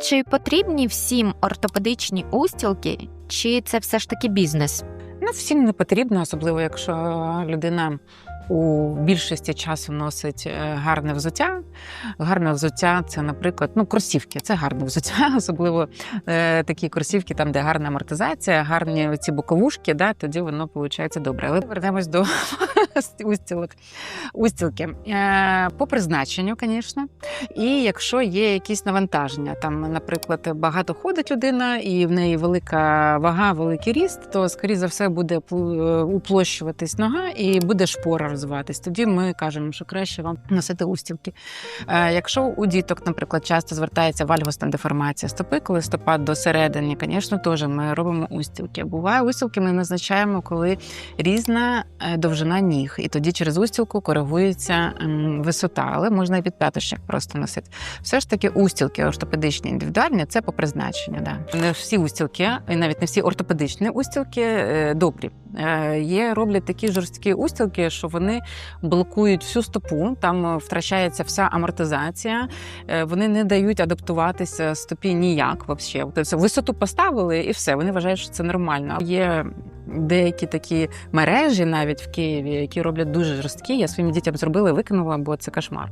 Чи потрібні всім ортопедичні устілки, чи це все ж таки бізнес? Ну, всім не потрібно, особливо якщо людина у більшості часу носить е, гарне взуття. Гарне взуття це, наприклад, ну, кросівки. Це гарне взуття, особливо е, такі кросівки, там, де гарна амортизація, гарні ці боковушки, да, тоді воно виходить добре. Але повернемось до устілок. Устілки. Е, по призначенню, звісно. І якщо є якісь навантаження, там, наприклад, багато ходить людина, і в неї велика вага, великий ріст, то, скоріше за все, буде е, уплощуватись нога і буде шпора розвиватись. Тоді ми кажемо, що краще вам носити устілки. Е, Якщо у діток, наприклад, часто звертається вальгосна деформація стопи, коли стопа до середини, звісно, теж ми робимо устілки. Буває, устілки ми назначаємо, коли різна довжина ніг, і тоді через устілку коригується ем, висота, але можна і під п'яточник просто носити. Все ж таки, устілки ортопедичні індивідуальні це по призначенню. Да. Не всі устілки, і навіть не всі ортопедичні устілки е, добрі. Е, Є роблять такі жорсткі устілки, що вони блокують всю стопу, там е, втрачається вся амортизація, вони не дають адаптуватися стопі ніяк вообще. Тобто висоту поставили і все. Вони вважають, що це нормально. Є деякі такі мережі навіть в Києві, які роблять дуже жорсткі. Я своїм дітям зробила, викинула, бо це кошмар.